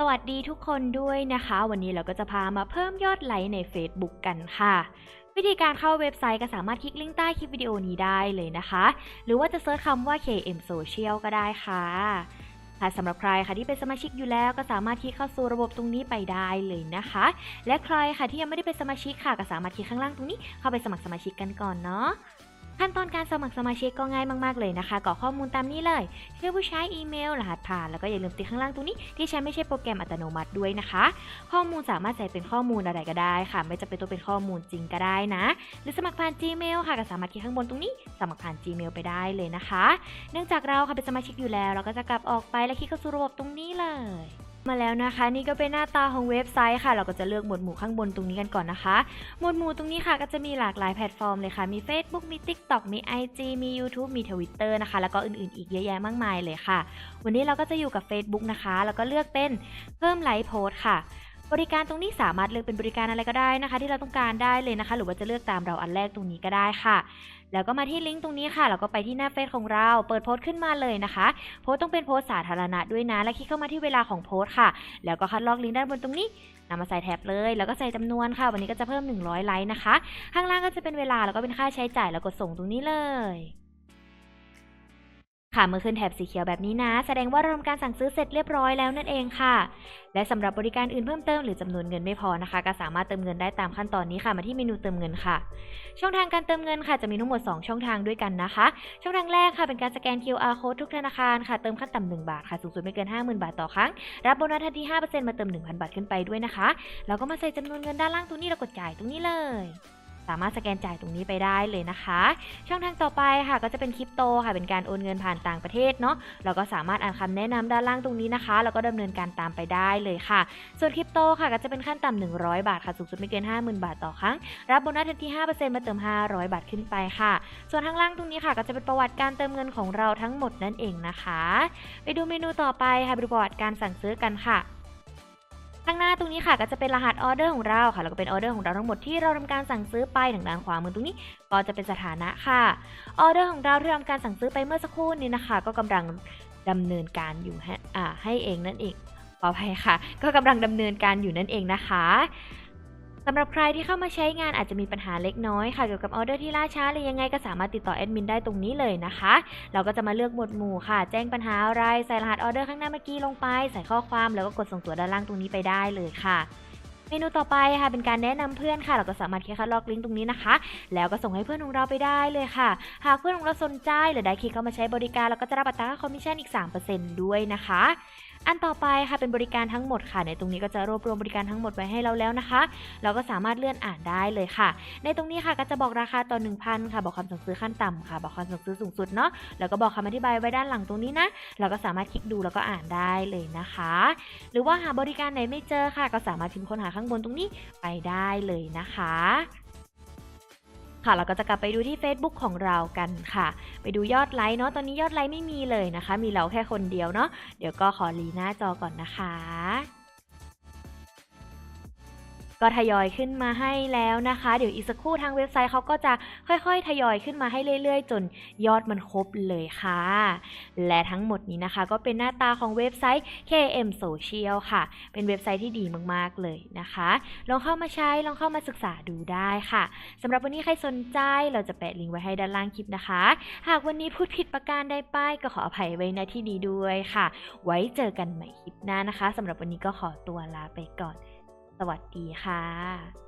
สวัสดีทุกคนด้วยนะคะ วันนี้เราก็จะพามาเพิ่มยอดไลค์ใน Facebook กันค่ะ วิธีการเข้าเว็บไซต์ก็สามารถคลิกลิงก์ใต้คลิปวิดีโอนี้ได้เลยนะคะ หรือว่าจะเซิร์ชคำว่า KM Social ก็ได้ค่ะค่ะสำหรับใครค่ะที่เป็นสมาชิกอยู่แล้วก็สามารถคลิกเข้าสู่ระบบตรงนี้ไปได้เลยนะคะ และใครค่ะที่ยังไม่ได้เป็นสมาชิกค่ะก็สามารถคลิกข้างล่างตรงนี้เข้าไปสมัครสมาชิกกันก่อนเนาะ ขั้นตอนการสมัครสมาชิกก็ง่ายมากๆเลยนะคะกรอกข้อมูลตามนี้เลยชื่อผู้ใช้อีเมล รหัสผ่าน แล้วก็อย่าลืมติดข้างล่างตรงนี้ที่ใช้ไม่ใช่โปรแกรมอัตโนมัติด้วยนะคะ ข้อมูลสามารถใส่เป็นข้อมูลอะไรก็ได้ค่ะ ไม่จำเป็นต้องเป็นข้อมูลจริงก็ได้นะ หรือสมัครผ่าน Gmail ค่ะก็สามารถคลิกข้างบนตรงนี้ สมัครผ่าน Gmail ไปได้เลยนะคะ เนื่องจากเราค่ะเป็นสมาชิกอยู่แล้ว เราก็จะกลับออกไปและคลิกเข้าสู่ระบบตรงนี้เลย มาแล้วนะคะ นี่ก็เป็นหน้าตาของเว็บไซต์ค่ะ เราก็จะเลือกหมวดหมู่ข้างบนตรงนี้กันก่อนนะคะ หมวดหมู่ตรงนี้ค่ะก็จะมีหลากหลายแพลตฟอร์มเลยค่ะ มี Facebook มี TikTok มี IG มี YouTube มี Twitter นะคะ แล้วก็อื่นๆ อีกเยอะแยะมากมายเลยค่ะ วันนี้เราก็จะอยู่กับ Facebook นะคะ แล้วก็เลือกเป็นเพิ่มไลค์โพสค่ะ บริการตรงนี้สามารถเลือกเป็นบริการอะไรก็ได้นะคะ ที่เราต้องการได้เลยนะคะ หรือว่าจะเลือกตามเราอันแรกตรงนี้ก็ได้ค่ะ แล้วก็มาที่ลิงก์ตรงนี้ค่ะแล้วก็ไปที่หน้าเฟซของเรา เปิดโพสต์ขึ้นมาเลยนะคะ โพสต์ต้องเป็นโพสต์สาธารณะด้วยนะ และคลิกเข้ามาที่เวลาของโพสต์ค่ะ แล้วก็คัดลอกลิงก์ด้านบนตรงนี้นำมาใส่แท็บเลย แล้วก็ใส่จำนวนค่ะ วันนี้ก็จะเพิ่ม 100 ไลค์นะคะ ข้างล่างก็จะเป็นเวลาแล้วก็เป็นค่าใช้จ่ายแล้วกดส่งตรงนี้เลย ค่ะเมื่อขึ้นแถบสีเขียวแบบนี้นะ แสดงว่าเราทำการสั่งซื้อเสร็จเรียบร้อยแล้วนั่นเองค่ะ และสำหรับบริการอื่นเพิ่มเติมหรือจำนวนเงินไม่พอนะคะ ก็สามารถเติมเงินได้ตามขั้นตอนนี้ค่ะมาที่เมนูเติมเงินค่ะ ช่องทางการเติมเงินค่ะจะมีทั้งหมด 2 ช่องทางด้วยกันนะคะ ช่องทางแรกค่ะเป็นการสแกน QR code ทุกธนาคารค่ะเติมขั้นต่ำ1บาทค่ะสูงสุดไม่เกิน 50,000 บาทต่อครั้ง รับโบนัสทันที5%มาเติม 1,000 บาทขึ้นไปด้วยนะคะแล้วก็มาใส่จำนวนเงินด้านล่างตรงนี้แล้วกดจ่ายตรงนี้เลย สามารถสแกนจ่ายตรงนี้ไปได้เลยนะคะ ช่องทางต่อไปค่ะก็จะเป็นคริปโตค่ะเป็นการโอนเงินผ่านต่างประเทศเนาะเราก็สามารถอ่านคำแนะนำด้านล่างตรงนี้นะคะ แล้วก็ดำเนินการตามไปได้เลยค่ะ ส่วนคริปโตค่ะก็จะเป็นขั้นต่ำ100 บาทค่ะสูงสุดไม่เกิน 50,000 บาทต่อครั้ง รับโบนัสทันที 5%มาเติม 500 บาทขึ้นไปค่ะ ส่วนข้างล่างตรงนี้ค่ะ ก็จะเป็นประวัติการเติมเงินของเราทั้งหมดนั่นเองนะคะ ไปดูเมนูต่อไปค่ะไปดูประวัติการสั่งซื้อกันค่ะ ข้างหน้าตรงนี้ค่ะก็จะเป็นรหัสออเดอร์ของเราค่ะแล้วก็เป็นออเดอร์ของเราทั้งหมดที่เราทำการสั่งซื้อไปทางด้านขวามือตรงนี้ ก็จะเป็นสถานะค่ะออเดอร์ของเราที่ทำการสั่งซื้อไปเมื่อสักครู่นี้นะคะ ก็กำลังดำเนินการอยู่ให้อ่าให้เองนั่นเองขออภัยค่ะ ก็กำลังดำเนินการอยู่นั่นเองนะคะ สำหรับใครที่เข้ามาใช้งานอาจจะมีปัญหาเล็กน้อยค่ะเกี่ยวกับออเดอร์ที่ล่าช้าหรือยังไงก็สามารถติดต่อแอดมินได้ตรงนี้เลยนะคะ เราก็จะมาเลือกหมวดหมู่ค่ะ แจ้งปัญหาอะไรใส่รหัสออเดอร์ข้างหน้าเมื่อกี้ลงไป ใส่ข้อความแล้วก็กดส่งตัวด้านล่างตรงนี้ไปได้เลยค่ะเมนูต่อไปค่ะเป็นการแนะนำเพื่อนค่ะ เราก็สามารถคลิกคัดลอกลิงก์ตรงนี้นะคะ แล้วก็ส่งให้เพื่อนของเราไปได้เลยค่ะ หากเพื่อนของเราสนใจหรือได้คลิกเข้ามาใช้บริการเราก็จะรับอัตราค่าคอมมิชชั่นอีก 3%ด้วยนะคะ อันต่อไปค่ะเป็นบริการทั้งหมดค่ะ ในตรงนี้ก็จะรวบรวมบริการทั้งหมดไว้ให้เราแล้วนะคะ เราก็สามารถเลื่อนอ่านได้เลยค่ะ ในตรงนี้ค่ะก็จะบอกราคาต่อ 1,000 ค่ะ บอกคำสั่งซื้อขั้นต่ำค่ะ บอกคำสั่งซื้อสูงสุดเนาะ แล้วก็บอกคำอธิบายไว้ด้านหลังตรงนี้นะ เราก็สามารถคลิกดูแล้วก็อ่านได้เลยนะคะ หรือว่าหาบริการไหนไม่เจอค่ะ ก็สามารถพิมพ์ค้นหาข้างบนตรงนี้ไปได้เลยนะคะ ค่ะเราก็จะกลับไปดูที่ Facebook ของเรากันค่ะ ไปดูยอดไลค์เนาะตอนนี้ยอดไลค์ไม่มีเลยนะคะ มีเราแค่คนเดียวเนาะเดี๋ยวก็ขอรีหน้าจอก่อนนะคะ ก็ทยอยขึ้นมาให้แล้วนะคะ เดี๋ยวอีกสักครู่ทางเว็บไซต์เขาก็จะค่อยๆ ทยอยขึ้นมาให้เรื่อยๆ จนยอดมันครบเลยค่ะ และทั้งหมดนี้นะคะ ก็เป็นหน้าตาของเว็บไซต์ KM Social ค่ะ เป็นเว็บไซต์ที่ดีมากๆเลยนะคะ ลองเข้ามาใช้ ลองเข้ามาศึกษาดูได้ค่ะสำหรับวันนี้ใครสนใจเราจะแปะลิงก์ไว้ให้ด้านล่างคลิปนะคะ หากวันนี้พูดผิดประการใดไปก็ขออภัยไว้ในที่นี้ด้วยค่ะ ไว้เจอกันใหม่คลิปหน้านะคะสำหรับวันนี้ก็ขอตัวลาไปก่อน สวัสดีค่ะ